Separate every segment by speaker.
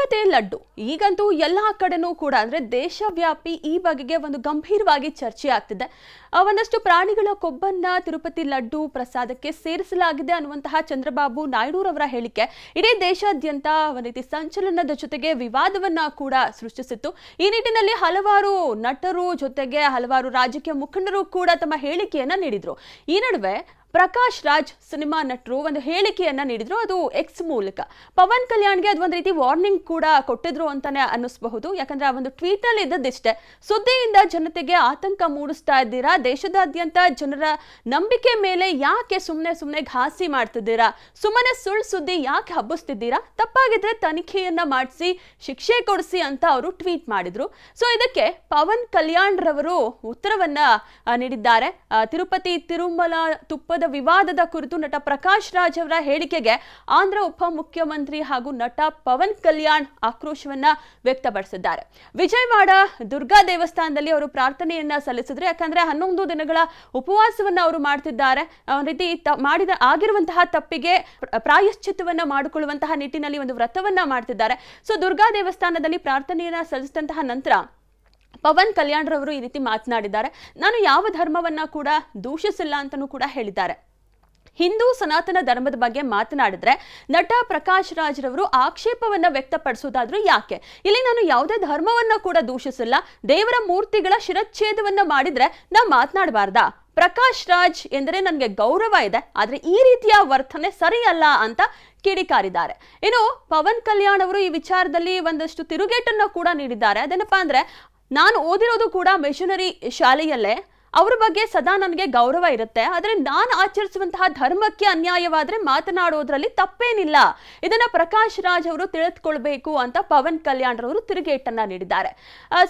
Speaker 1: ತಿರುಪತಿ ಲಡ್ಡು. ಈಗಂತೂ ಎಲ್ಲ ಕಡೆನೂ ಕೂಡ ಅಂದ್ರೆ ದೇಶವ್ಯಾಪಿ ಈ ಬಗೆಗೆ ಒಂದು ಗಂಭೀರವಾಗಿ ಚರ್ಚೆ ಆಗ್ತಿದೆ. ಒಂದಷ್ಟು ಪ್ರಾಣಿಗಳ ಕೊಬ್ಬನ್ನ ತಿರುಪತಿ ಲಡ್ಡು ಪ್ರಸಾದಕ್ಕೆ ಸೇರಿಸಲಾಗಿದೆ ಅನ್ನುವಂತಹ ಚಂದ್ರಬಾಬು ನಾಯ್ಡುರವರ ಹೇಳಿಕೆ ಇಡೀ ದೇಶಾದ್ಯಂತ ಒಂದು ರೀತಿ ಸಂಚಲನದ ಜೊತೆಗೆ ವಿವಾದವನ್ನ ಕೂಡ ಸೃಷ್ಟಿಸಿತ್ತು. ಈ ನಿಟ್ಟಿನಲ್ಲಿ ಹಲವಾರು ನಟರು ಜೊತೆಗೆ ಹಲವಾರು ರಾಜಕೀಯ ಮುಖಂಡರು ಕೂಡ ತಮ್ಮ ಹೇಳಿಕೆಯನ್ನ ನೀಡಿದ್ರು. ಈ ನಡುವೆ ಪ್ರಕಾಶ್ ರಾಜ್ ಸಿನಿಮಾ ನಟರು ಒಂದು ಹೇಳಿಕೆಯನ್ನ ನೀಡಿದ್ರು, ಅದು ಎಕ್ಸ್ ಮೂಲಕ. ಪವನ್ ಕಲ್ಯಾಣ್ಗೆ ಅದು ಒಂದು ರೀತಿ ವಾರ್ನಿಂಗ್ ಕೂಡ ಕೊಟ್ಟಿದ್ರು ಅಂತಾನೆ ಅನ್ನಿಸಬಹುದು. ಯಾಕಂದ್ರೆ ಆ ಒಂದು ಟ್ವೀಟ್ನಲ್ಲಿ ಇದ್ದದ್ದಿಷ್ಟೇ ಸುದ್ದಿಯಿಂದ ಜನತೆಗೆ ಆತಂಕ ಮೂಡಿಸ್ತಾ ಇದ್ದೀರಾ? ದೇಶದಾದ್ಯಂತ ಜನರ ನಂಬಿಕೆ ಮೇಲೆ ಯಾಕೆ ಸುಮ್ಮನೆ ಸುಮ್ಮನೆ ಘಾಸಿ ಮಾಡ್ತಿದ್ದೀರಾ? ಸುಮ್ಮನೆ ಸುಳ್ಳು ಸುದ್ದಿ ಯಾಕೆ ಹಬ್ಬಿಸ್ತಿದ್ದೀರಾ? ತಪ್ಪಾಗಿದ್ರೆ ತನಿಖೆಯನ್ನ ಮಾಡಿಸಿ, ಶಿಕ್ಷೆ ಕೊಡಿಸಿ ಅಂತ ಅವರು ಟ್ವೀಟ್ ಮಾಡಿದ್ರು. ಸೊ ಇದಕ್ಕೆ ಪವನ್ ಕಲ್ಯಾಣ್ ರವರು ಉತ್ತರವನ್ನ ನೀಡಿದ್ದಾರೆ. ತಿರುಪತಿ ತಿರುಮಲ ತುಪ್ಪದ ವಿವಾದದ ಕುರಿತು ನಟ ಪ್ರಕಾಶ್ ರಾಜ್ ಅವರ ಹೇಳಿಕೆಗೆ ಆಂಧ್ರ ಉಪಮುಖ್ಯಮಂತ್ರಿ ಹಾಗೂ ನಟ ಪವನ್ ಕಲ್ಯಾಣ್ ಆಕ್ರೋಶವನ್ನ ವ್ಯಕ್ತಪಡಿಸಿದ್ದಾರೆ. ವಿಜಯವಾಡ ದುರ್ಗಾ ದೇವಸ್ಥಾನದಲ್ಲಿ ಅವರು ಪ್ರಾರ್ಥನೆಯನ್ನ ಸಲ್ಲಿಸಿದ್ರು. ಯಾಕಂದ್ರೆ ಹನ್ನೊಂದು ದಿನಗಳ ಉಪವಾಸವನ್ನ ಅವರು ಮಾಡ್ತಿದ್ದಾರೆ. ರೀತಿ ಮಾಡಿದ ಆಗಿರುವಂತಹ ತಪ್ಪಿಗೆ ಪ್ರ- ಪ್ರಾಯಶ್ಚಿತ್ತವನ್ನ ಮಾಡಿಕೊಳ್ಳುವಂತಹ ನಿಟ್ಟಿನಲ್ಲಿ ಒಂದು ವ್ರತವನ್ನ ಮಾಡ್ತಿದ್ದಾರೆ. ಸೊ ದುರ್ಗಾ ದೇವಸ್ಥಾನದಲ್ಲಿ ಪ್ರಾರ್ಥನೆಯನ್ನ ಸಲ್ಲಿಸಿದಂತಹ ನಂತರ ಪವನ್ ಕಲ್ಯಾಣ್ ರವರು ಈ ರೀತಿ ಮಾತನಾಡಿದ್ದಾರೆ. ನಾನು ಯಾವ ಧರ್ಮವನ್ನ ಕೂಡ ದೂಷಿಸಿಲ್ಲ ಅಂತಲೂ ಕೂಡ ಹೇಳಿದ್ದಾರೆ. ಹಿಂದೂ ಸನಾತನ ಧರ್ಮದ ಬಗ್ಗೆ ಮಾತನಾಡಿದ್ರೆ ನಟ ಪ್ರಕಾಶ್ ರಾಜ್ ರವರು ಆಕ್ಷೇಪವನ್ನ ವ್ಯಕ್ತಪಡಿಸೋದಾದ್ರೂ ಯಾಕೆ? ಇಲ್ಲಿ ನಾನು ಯಾವುದೇ ಧರ್ಮವನ್ನ ಕೂಡ ದೂಷಿಸಿಲ್ಲ. ದೇವರ ಮೂರ್ತಿಗಳ ಶಿರಚ್ಛೇದವನ್ನ ಮಾಡಿದ್ರೆ ನಾ ಮಾತನಾಡಬಾರ್ದಾ? ಪ್ರಕಾಶ್ ರಾಜ್ ಎಂದರೆ ನನಗೆ ಗೌರವ ಇದೆ, ಆದರೆ ಈ ರೀತಿಯ ವರ್ತನೆ ಸರಿಯಲ್ಲ ಅಂತ ಕಿಡಿಕಾರಿದ್ದಾರೆ. ಇನ್ನು ಪವನ್ ಕಲ್ಯಾಣ್ ಅವರು ಈ ವಿಚಾರದಲ್ಲಿ ಒಂದಷ್ಟು ತಿರುಗೇಟನ್ನು ಕೂಡ ನೀಡಿದ್ದಾರೆ. ಅದೇನಪ್ಪ ಅಂದ್ರೆ ನಾನು ಓದಿರೋದು ಕೂಡ ಮಿಷನರಿ ಶಾಲೆಯಲ್ಲೇ. ಅವ್ರ ಬಗ್ಗೆ ಸದಾ ನನಗೆ ಗೌರವ ಇರುತ್ತೆ, ಆದರೆ ನಾನು ಆಚರಿಸುವಂತಹ ಧರ್ಮಕ್ಕೆ ಅನ್ಯಾಯವಾದರೆ ಮಾತನಾಡೋದ್ರಲ್ಲಿ ತಪ್ಪೇನಿಲ್ಲ. ಇದನ್ನ ಪ್ರಕಾಶ್ ರಾಜ್ ಅವರು ತಿಳಿದುಕೊಳ್ಬೇಕು ಅಂತ ಪವನ್ ಕಲ್ಯಾಣ್ ಅವರು ತಿರುಗೇಟನ್ನ ನೀಡಿದ್ದಾರೆ.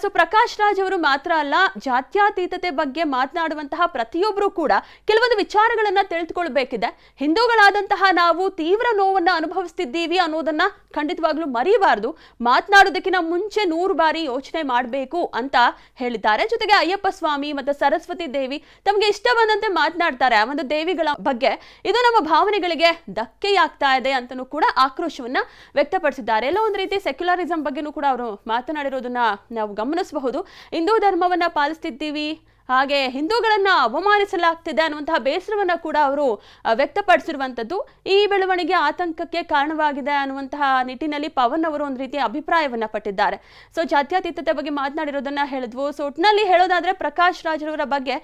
Speaker 1: ಸೊ ಪ್ರಕಾಶ್ ರಾಜ್ ಅವರು ಮಾತ್ರ ಅಲ್ಲ, ಜಾತ್ಯಾತೀತತೆ ಬಗ್ಗೆ ಮಾತನಾಡುವಂತಹ ಪ್ರತಿಯೊಬ್ಬರು ಕೂಡ ಕೆಲವೊಂದು ವಿಚಾರಗಳನ್ನ ತಿಳಿದುಕೊಳ್ಬೇಕಿದೆ. ಹಿಂದೂಗಳಾದಂತಹ ನಾವು ತೀವ್ರ ನೋವನ್ನ ಅನುಭವಿಸ್ತಿದ್ದೀವಿ ಅನ್ನೋದನ್ನ ಖಂಡಿತವಾಗ್ಲೂ ಮರೆಯಬಾರದು ಮಾತನಾಡೋದಕ್ಕಿಂತ ಮುಂಚೆ ನೂರು ಬಾರಿ ಯೋಚನೆ ಮಾಡಬೇಕು ಅಂತ ಹೇಳಿದ್ದಾರೆ. ಜೊತೆಗೆ ಅಯ್ಯಪ್ಪ ಸ್ವಾಮಿ ಮತ್ತು ಸರಸ್ವತಿ ದೇವಿ ತಮಗೆ ಇಷ್ಟ ಬಂದಂತೆ ಮಾತನಾಡ್ತಾರೆ. ಆ ಒಂದು ದೇವಿಗಳ ಬಗ್ಗೆ ಇದು ನಮ್ಮ ಭಾವನೆಗಳಿಗೆ ಧಕ್ಕೆಯಾಗ್ತಾ ಇದೆ ಅಂತಲೂ ಕೂಡ ಆಕ್ರೋಶವನ್ನ ವ್ಯಕ್ತಪಡಿಸಿದ್ದಾರೆ. ಎಲ್ಲೋ ಒಂದು ರೀತಿ ಸೆಕ್ಯುಲರಿಸಂ ಬಗ್ಗೆನೂ ಕೂಡ ಅವರು ಮಾತನಾಡಿರೋದನ್ನ ನಾವು ಗಮನಿಸಬಹುದು. ಹಿಂದೂ ಧರ್ಮವನ್ನ ಪಾಲಿಸ್ತಿದ್ದೀವಿ ಹಾಗೆ ಹಿಂದೂಗಳನ್ನ ಅವಮಾನಿಸಲಾಗ್ತಿದೆ ಅನ್ನುವಂತಹ ಬೇಸರವನ್ನು ಕೂಡ ಅವರು ವ್ಯಕ್ತಪಡಿಸಿರುವಂಥದ್ದು. ಈ ಬೆಳವಣಿಗೆ ಆತಂಕಕ್ಕೆ ಕಾರಣವಾಗಿದೆ ಅನ್ನುವಂತಹ ನಿಟ್ಟಿನಲ್ಲಿ ಪವನ್ ಅವರು ಒಂದು ರೀತಿಯ ಅಭಿಪ್ರಾಯವನ್ನ ಪಟ್ಟಿದ್ದಾರೆ. ಸೊ ಜಾತ್ಯತೀತತೆ ಬಗ್ಗೆ ಮಾತನಾಡಿರೋದನ್ನ ಹೇಳಿದ್ವು. ಸೊ ಒಟ್ಟಿನಲ್ಲಿ ಹೇಳೋದಾದ್ರೆ ಪ್ರಕಾಶ್ ರಾಜ್ರವರ ಬಗ್ಗೆ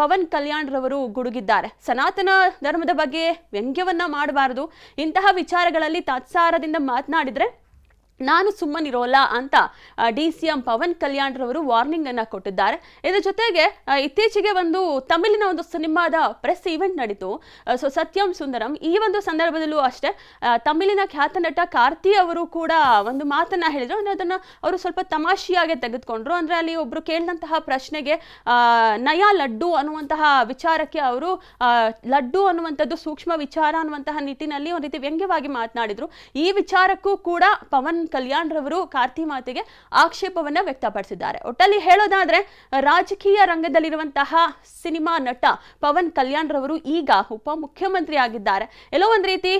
Speaker 1: ಪವನ್ ಕಲ್ಯಾಣ್ ರವರು ಗುಡುಗಿದ್ದಾರೆ. ಸನಾತನ ಧರ್ಮದ ಬಗ್ಗೆ ವ್ಯಂಗ್ಯವನ್ನ ಮಾಡಬಾರದು. ಇಂತಹ ವಿಚಾರಗಳಲ್ಲಿ ತಾತ್ಸಾರದಿಂದ ಮಾತನಾಡಿದ್ರೆ ನಾನು ಸುಮ್ಮನಿರೋಲ್ಲ ಅಂತ D C M Pawan Kalyan ರವರು ವಾರ್ನಿಂಗ್ ಅನ್ನ ಕೊಟ್ಟಿದ್ದಾರೆ. ಇದರ ಜೊತೆಗೆ ಇತ್ತೀಚೆಗೆ ಒಂದು ತಮಿಳಿನ ಒಂದು ಸಿನಿಮಾದ ಪ್ರೆಸ್ ಈವೆಂಟ್ ನಡೀತು. ಸೊ ಸತ್ಯಂ ಸುಂದರಂ, ಈ ಒಂದು ಸಂದರ್ಭದಲ್ಲೂ ಅಷ್ಟೇ ತಮಿಳಿನ ಖ್ಯಾತ ನಟ ಕಾರ್ತಿ ಅವರು ಕೂಡ ಒಂದು ಮಾತನ್ನ ಹೇಳಿದ್ರು. ಅಂದ್ರೆ ಅದನ್ನ ಅವರು ಸ್ವಲ್ಪ ತಮಾಷೆಯಾಗಿ ತೆಗೆದುಕೊಂಡ್ರು. ಅಂದ್ರೆ ಅಲ್ಲಿ ಒಬ್ರು ಕೇಳಿದಂತಹ ಪ್ರಶ್ನೆಗೆ ನಯ ಲಡ್ಡು ಅನ್ನುವಂತಹ ವಿಚಾರಕ್ಕೆ ಅವರು ಲಡ್ಡು ಅನ್ನುವಂಥದ್ದು ಸೂಕ್ಷ್ಮ ವಿಚಾರ ಅನ್ನುವಂತಹ ನಿಟ್ಟಿನಲ್ಲಿ ಒಂದು ರೀತಿ ವ್ಯಂಗ್ಯವಾಗಿ ಮಾತನಾಡಿದ್ರು. ಈ ವಿಚಾರಕ್ಕೂ ಕೂಡ ಪವನ್ ಕಲ್ಯಾಣ್ ರವರು ಕಾರ್ತಿ ಮಾತೆಗೆ ಆಕ್ಷೇಪವನ್ನ ವ್ಯಕ್ತಪಡಿಸಿದ್ದಾರೆ. ಒಟ್ಟಲ್ಲಿ ಹೇಳೋದಾದ್ರೆ, ರಾಜಕೀಯ ರಂಗದಲ್ಲಿರುವಂತಹ ಸಿನಿಮಾ ನಟ ಪವನ್ ಕಲ್ಯಾಣ್ ರವರು ಈಗ ಉಪಮುಖ್ಯಮಂತ್ರಿ ಆಗಿದ್ದಾರೆ. ಎಲ್ಲೋ ಒಂದು ರೀತಿ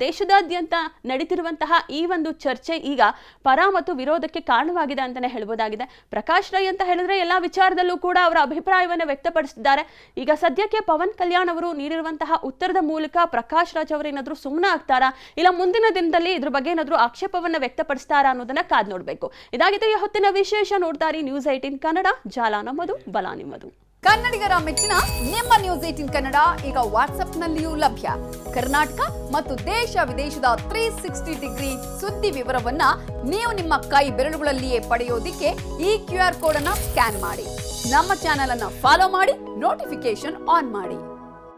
Speaker 1: ದೇಶದಾದ್ಯಂತ ನಡೀತಿರುವಂತಹ ಈ ಒಂದು ಚರ್ಚೆ ಈಗ ಪರ ಮತ್ತು ವಿರೋಧಕ್ಕೆ ಕಾರಣವಾಗಿದೆ ಅಂತಾನೆ ಹೇಳ್ಬೋದಾಗಿದೆ. ಪ್ರಕಾಶ್ ರೈ ಅಂತ ಹೇಳಿದ್ರೆ ಎಲ್ಲಾ ವಿಚಾರದಲ್ಲೂ ಕೂಡ ಅವರ ಅಭಿಪ್ರಾಯವನ್ನು ವ್ಯಕ್ತಪಡಿಸಿದ್ದಾರೆ ಈಗ ಸದ್ಯಕ್ಕೆ ಪವನ್ ಕಲ್ಯಾಣ್ ಅವರು ನೀಡಿರುವಂತಹ ಉತ್ತರದ ಮೂಲಕ ಪ್ರಕಾಶ್ ರಾಜ್ ಅವರು ಏನಾದ್ರು ಸುಮ್ಮನೆ ಆಗ್ತಾರಾ? ಇಲ್ಲ ಮುಂದಿನ ದಿನದಲ್ಲಿ ಇದ್ರ ಬಗ್ಗೆ ಏನಾದ್ರು ಆಕ್ಷೇಪವನ್ನ ವ್ಯಕ್ತಪಡಿಸ್ತಾರಾ ಅನ್ನೋದನ್ನ ಕಾದ್ ನೋಡ್ಬೇಕು. ಈ ಹೊತ್ತಿನ ವಿಶೇಷ ನೋಡ್ತಾರೆ ನ್ಯೂಸ್ ಏಟೀನ್ ಕನ್ನಡ ಜಾಲ ನಮ್ಮದು ಬಲ ನಿಮ್ಮದು
Speaker 2: ಕನ್ನಡಿಗರ ಮೆಚ್ಚಿನ ನಿಮ್ಮ ನ್ಯೂಸ್ ಏಟಿನ್ ಕನ್ನಡ ಈಗ ವಾಟ್ಸ್ಆಪ್ನಲ್ಲಿಯೂ ಲಭ್ಯ. ಕರ್ನಾಟಕ ಮತ್ತು ದೇಶ ವಿದೇಶದ ತ್ರೀ ಸಿಕ್ಸ್ಟಿ ಡಿಗ್ರಿ ಸುದ್ದಿ ವಿವರವನ್ನ ನೀವು ನಿಮ್ಮ ಕೈ ಬೆರಳುಗಳಲ್ಲಿಯೇ ಪಡೆಯೋದಿಕ್ಕೆ ಈ ಕ್ಯೂ ಆರ್ ಕೋಡ್ ಅನ್ನ ಸ್ಕ್ಯಾನ್ ಮಾಡಿ. ನಮ್ಮ ಚಾನೆಲ್ ಅನ್ನ ಫಾಲೋ ಮಾಡಿ ನೋಟಿಫಿಕೇಶನ್ ಆನ್ ಮಾಡಿ.